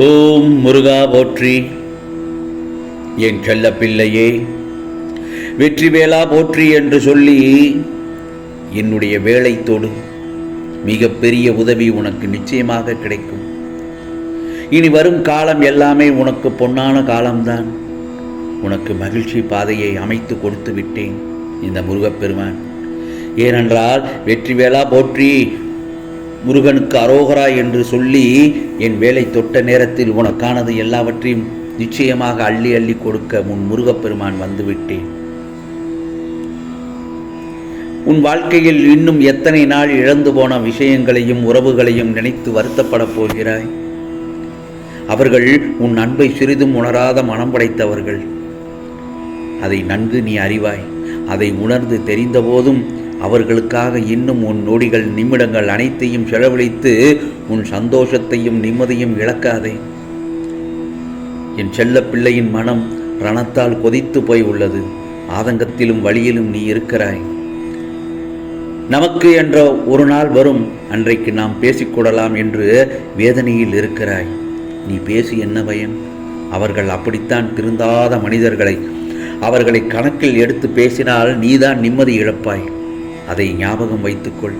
ஓம் முருகா போற்றி. என் செல்ல பிள்ளையே வெற்றிவேலா போற்றி என்று சொல்லி என்னுடைய வேலை தொடு. மிகப்பெரிய உதவி உனக்கு நிச்சயமாக கிடைக்கும். இனி வரும் காலம் எல்லாமே உனக்கு பொன்னான காலம்தான். உனக்கு மகிழ்ச்சி பாதையை அமைத்து கொடுத்து விட்டேன் இந்த முருகப்பெருமான். ஏனென்றால் வெற்றிவேலா போற்றி முருகனுக்கு அரோகரா என்று சொல்லி என் வேலை தொட்ட நேரத்தில் உனக்கானது எல்லாவற்றையும் நிச்சயமாக அள்ளி அள்ளி கொடுக்க உன் முருகப்பெருமான் வந்துவிட்டேன். உன் வாழ்க்கையில் இன்னும் எத்தனை நாள் இழந்து போன விஷயங்களையும் உறவுகளையும் நினைத்து வருத்தப்படப் போகிறாய்? அவர்கள் உன் அன்பை சிறிதும் உணராத மனம் படைத்தவர்கள். அதை நன்கு நீ அறிவாய். அதை உணர்ந்து தெரிந்தபோதும் அவர்களுக்காக இன்னும் உன் நொடிகள் நிமிடங்கள் அனைத்தையும் செலவழித்து உன் சந்தோஷத்தையும் நிம்மதியும் இழக்காதே. என் செல்ல பிள்ளையின் மனம் ரணத்தால் கொதித்து போய் உள்ளது. ஆதங்கத்திலும் வழியிலும் நீ இருக்கிறாய். நமக்கு என்ற ஒரு நாள் வரும். அன்றைக்கு நாம் பேசிக்கொள்ளலாம் என்று வேதனையில் இருக்கிறாய். நீ பேசி என்ன பயன்? அவர்கள் அப்படித்தான் திருந்தாத மனிதர்களை. அவர்களை கணக்கில் எடுத்து பேசினால் நீதான் நிம்மதி இழப்பாய். அதை ஞாபகம் வைத்துக்கொள்.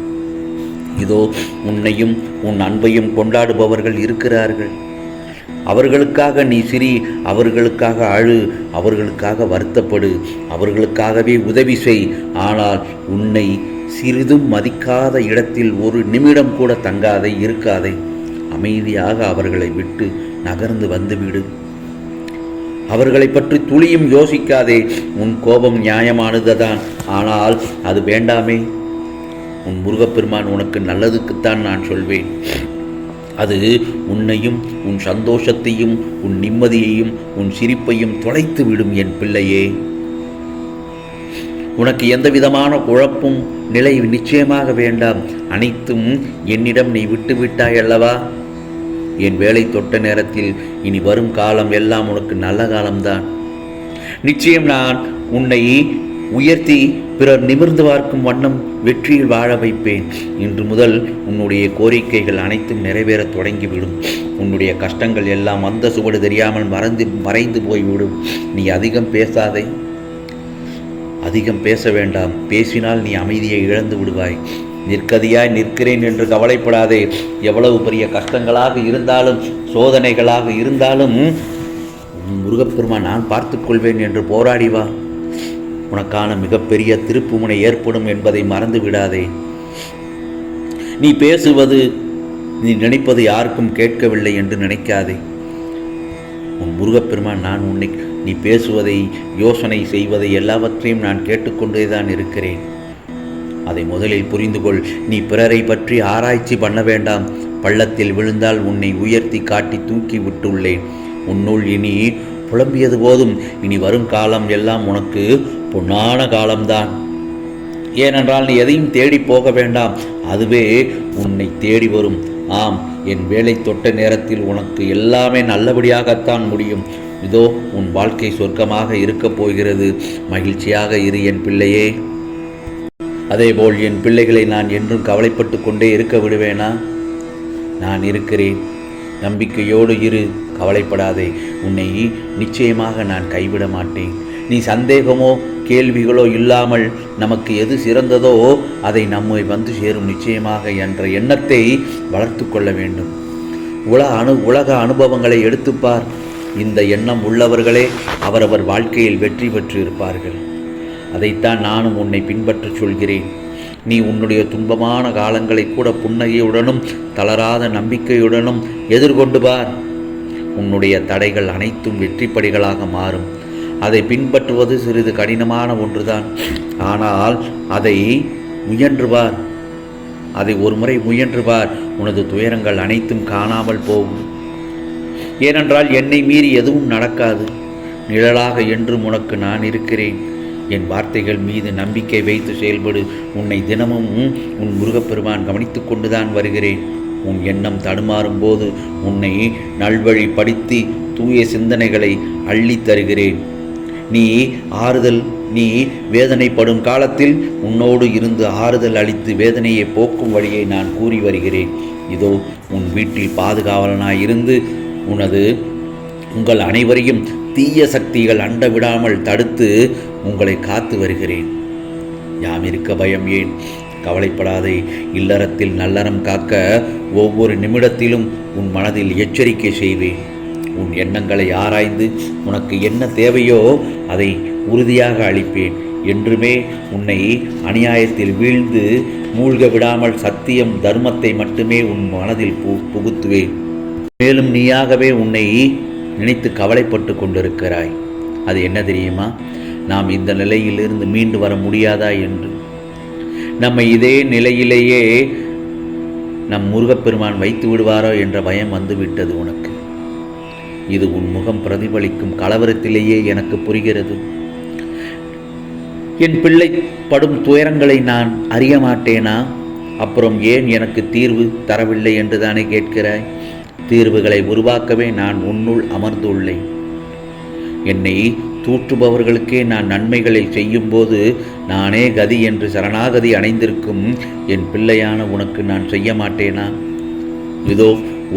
இதோ உன்னையும் உன் அன்பையும் கொண்டாடுபவர்கள் இருக்கிறார்கள். அவர்களுக்காக நீ சிரி அவர்களுக்காக அழு அவர்களுக்காக வருத்தப்படு அவர்களுக்காகவே உதவி செய். ஆனால் உன்னை சிறிதும் மதிக்காத இடத்தில் ஒரு நிமிடம் கூட தங்காதே இருக்காதே. அமைதியாக அவர்களை விட்டு நகர்ந்து வந்துவிடு அவர்களை பற்றி துளியும் யோசிக்காதே. உன் கோபம் நியாயமானதுதான். ஆனால் அது வேண்டாமே. உன் முருகப்பெருமான் உனக்கு நல்லதுக்குத்தான் நான் சொல்வேன். அது உன்னையும் உன் சந்தோஷத்தையும் உன் நிம்மதியையும் உன் சிரிப்பையும் தொலைத்து விடும் என் பிள்ளையே. உனக்கு எந்த விதமான குழப்பும் நிலை நிச்சயமாக வேண்டாம். அனைத்தும் என்னிடம் நீ விட்டுவிட்டாய் அல்லவா என் வேலை தொட்ட நேரத்தில் இனி வரும் காலம் எல்லாம் உனக்கு நல்ல காலம்தான். நிச்சயம் நான் உன்னை உயர்த்தி பிறர் நிமிர்ந்து பார்க்கும் வண்ணம் வெற்றியில் வாழ வைப்பேன். இன்று முதல் உன்னுடைய கோரிக்கைகள் அனைத்தும் நிறைவேறத் தொடங்கிவிடும். உன்னுடைய கஷ்டங்கள் எல்லாம் அந்த சுவடு தெரியாமல் மறந்து மறைந்து போய்விடும். நீ அதிகம் பேசாதே. அதிகம் பேச வேண்டாம். பேசினால் நீ அமைதியை இழந்து விடுவாய். நிற்கதியாய் நிற்கிறேன் என்று கவலைப்படாதே. எவ்வளவு பெரிய கஷ்டங்களாக இருந்தாலும் சோதனைகளாக இருந்தாலும் முருகப்பெருமா நான் பார்த்துக்கொள்வேன் என்று போராடி வா. உனக்கான மிகப்பெரிய திருப்புமுனை ஏற்படும் என்பதை மறந்து விடாதே. நீ பேசுவது நீ நினைப்பது யாருக்கும் கேட்கவில்லை என்று நினைக்காதே. உன் முருகப்பெருமான் நான் உன்னை நீ பேசுவதை யோசனை செய்வதை எல்லாவற்றையும் நான் கேட்டுக்கொண்டே தான் இருக்கிறேன். அதை முதலில் புரிந்து கொள் நீ பிறரை பற்றி ஆராய்ச்சி பண்ண வேண்டாம். பள்ளத்தில் விழுந்தால் உன்னை உயர்த்தி காட்டி தூக்கி விட்டுள்ளேன். உன்னுள் இனி புலம்பியது போதும். இனி வரும் காலம் எல்லாம் உனக்கு பொன்னான காலம்தான். ஏனென்றால் நீ எதையும் தேடி போக வேண்டாம். அதுவே உன்னை தேடி வரும். ஆம் என் வேலை தொட்ட நேரத்தில் உனக்கு எல்லாமே நல்லபடியாகத்தான் முடியும். இதோ உன் வாழ்க்கை சொர்க்கமாக இருக்கப் போகிறது. மகிழ்ச்சியாக இரு என் பிள்ளையே. அதேபோல் என் பிள்ளைகளை நான் என்றும் கவலைப்பட்டு கொண்டே இருக்க விடுவேனா? நான் இருக்கிறேன். நம்பிக்கையோடு இரு கவலைப்படாதே. உன்னை நிச்சயமாக நான் கைவிட மாட்டேன். நீ சந்தேகமோ கேள்விகளோ இல்லாமல் நமக்கு எது சிறந்ததோ அதை நம்மை வந்து சேரும் நிச்சயமாக என்ற எண்ணத்தை வளர்த்து கொள்ள வேண்டும். உலக அனு உலக அனுபவங்களை எடுத்துப்பார் இந்த எண்ணம் உள்ளவர்களே அவரவர் வாழ்க்கையில் வெற்றி பெற்று இருப்பார்கள் அதைத்தான் நானும் உன்னை பின்பற்றச் சொல்கிறேன். நீ உன்னுடைய துன்பமான காலங்களை கூட புன்னகையுடனும் தளராத நம்பிக்கையுடனும் எதிர்கொண்டு பார். உன்னுடைய தடைகள் அனைத்தும் வெற்றிப்படிகளாக மாறும். அதை பின்பற்றுவது சிறிது கடினமான ஒன்றுதான். ஆனால் அதை முயன்றுவார் அதை ஒரு முறை உனது துயரங்கள் அனைத்தும் காணாமல் போகும். ஏனென்றால் என்னை மீறி எதுவும் நடக்காது. நிழலாக என்றும் உனக்கு நான் இருக்கிறேன். என் வார்த்தைகள் மீது நம்பிக்கை வைத்து செயல்படு. உன்னை தினமும் உன் முருகப்பெருமான் கவனித்து கொண்டுதான் வருகிறேன். உன் எண்ணம் தடுமாறும் போது உன்னை நல்வழி படித்து தூய சிந்தனைகளை அள்ளித் தருகிறேன். நீ ஆறுதல் நீ வேதனைப்படும் காலத்தில் உன்னோடு இருந்து ஆறுதல் அளித்து வேதனையை போக்கும் வழியை நான் கூறி வருகிறேன். இதோ உன் வீட்டில் பாதுகாவலனாய் இருந்து உனது உங்கள் அனைவரையும் தீய சக்திகள் அண்ட விடாமல் தடுத்து உங்களை காத்து வருகிறேன். யாம் இருக்க பயம் ஏன்? கவலைப்படாதே இல்லறத்தில் நல்லறம் காக்க ஒவ்வொரு நிமிடத்திலும் உன் மனதில் எச்சரிக்கை செய்வேன். உன் எண்ணங்களை ஆராய்ந்து உனக்கு என்ன தேவையோ அதை உறுதியாக அளிப்பேன். என்றுமே உன்னை அநியாயத்தில் வீழ்ந்து மூழ்க விடாமல் சத்தியம் தர்மத்தை மட்டுமே உன் மனதில் பு புகுத்துவேன். மேலும் நீயாகவே உன்னை நினைத்து கவலைப்பட்டு கொண்டிருக்கிறாய். அது என்ன தெரியுமா? நாம் இந்த நிலையிலிருந்து மீண்டு வர முடியாதா என்று. நம்ம இதே நிலையிலேயே நம் முருகப்பெருமான் வைத்து விடுவாரோ என்ற பயம் வந்துவிட்டது உனக்கு. இது உன் முகம் பிரதிபலிக்கும் கலவரத்திலேயே எனக்கு புரிகிறது. என் பிள்ளை படும் துயரங்களை நான் அறிய மாட்டேனா? அப்புறம் ஏன் எனக்கு தீர்வு தரவில்லை என்று தானே கேட்கிறாய்? தீர்வுகளை உருவாக்கவே நான் உன்னுள் அமர்ந்துள்ளேன். என்னை தூற்றுபவர்களுக்கே நான் நன்மைகளை செய்யும்போது நானே கதி என்று சரணாகதி அடைந்திருக்கும் என் பிள்ளையான உனக்கு நான் செய்ய மாட்டேனா? இதோ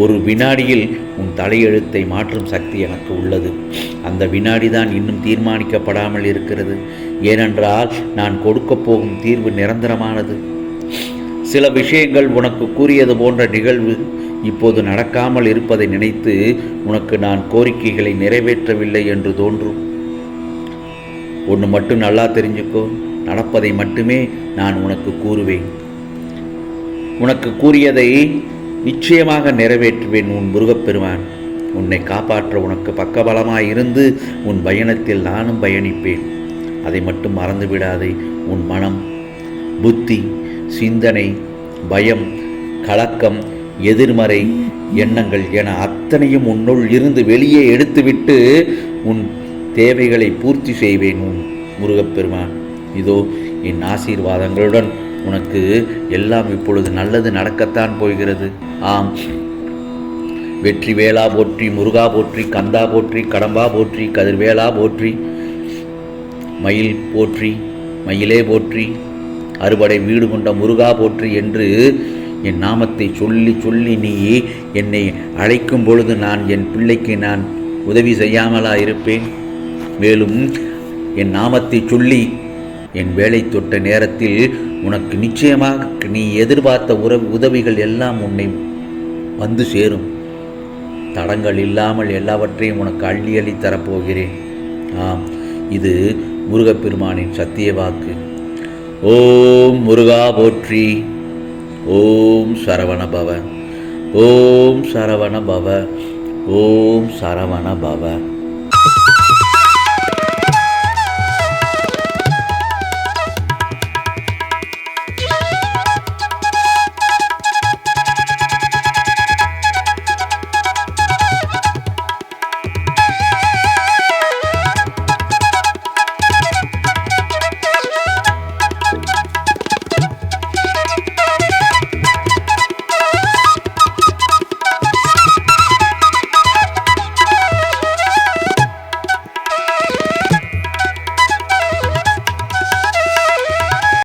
ஒரு வினாடியில் உன் தலையெழுத்தை மாற்றும் சக்தி எனக்கு உள்ளது. அந்த வினாடி தான் இன்னும் தீர்மானிக்கப்படாமல் இருக்கிறது. ஏனென்றால் நான் கொடுக்கப் போகும் தீர்வு நிரந்தரமானது. சில விஷயங்கள் உனக்கு கூறியது போன்ற நிகழ்வு இப்போது நடக்காமல் இருப்பதை நினைத்து உனக்கு நான் கோரிக்கைகளை நிறைவேற்றவில்லை என்று தோன்றும். ஒன்று மட்டும் நல்லா தெரிஞ்சுக்கோ நடப்பதை மட்டுமே நான் உனக்கு கூறுவேன். உனக்கு கூறியதை நிச்சயமாக நிறைவேற்றுவேன் உன் முருகப்பெருமான். உன்னை காப்பாற்ற உனக்கு பக்கபலமாய் இருந்து உன் பயணத்தில் நானும் பயணிப்பேன். அதை மட்டும் மறந்துவிடாதே உன் மனம் புத்தி சிந்தனை பயம் கலக்கம் எதிர்மறை எண்ணங்கள் என அத்தனையும் உன்னுள் இருந்து வெளியே எடுத்துவிட்டு உன் தேவைகளை பூர்த்தி செய்வேன் உன் முருகப்பெருமான். இதோ என் ஆசீர்வாதங்களுடன் உனக்கு எல்லாம் இப்பொழுது நல்லது நடக்கத்தான் போகிறது. ஆம். வெற்றி வேளா போற்றி முருகா போற்றி கந்தா போற்றி கடம்பா போற்றி கதிர்வேலா போற்றி மயில் போற்றி மயிலே போற்றி அறுபடை வீடு கொண்ட முருகா போற்றி என்று என் நாமத்தை சொல்லி சொல்லி நீ என்னை அழைக்கும் பொழுது நான் என் பிள்ளைக்கு நான் உதவி செய்யாமலா இருப்பேன். மேலும் என் நாமத்தை சொல்லி என் வேலை தொட்ட நேரத்தில் உனக்கு நிச்சயமாக நீ எதிர்பார்த்த உறவு உதவிகள் எல்லாம் உன்னை வந்து சேரும். தடங்கள் இல்லாமல் எல்லாவற்றையும் உனக்கு அள்ளி அள்ளி தரப்போகிறேன். ஆம் இது முருகப்பெருமானின் சத்திய வாக்கு. ஓம் முருகா போற்றி. ஓம் சரவண பவ. ஓம் சரவண பவ. ஓம் சரவண பவ.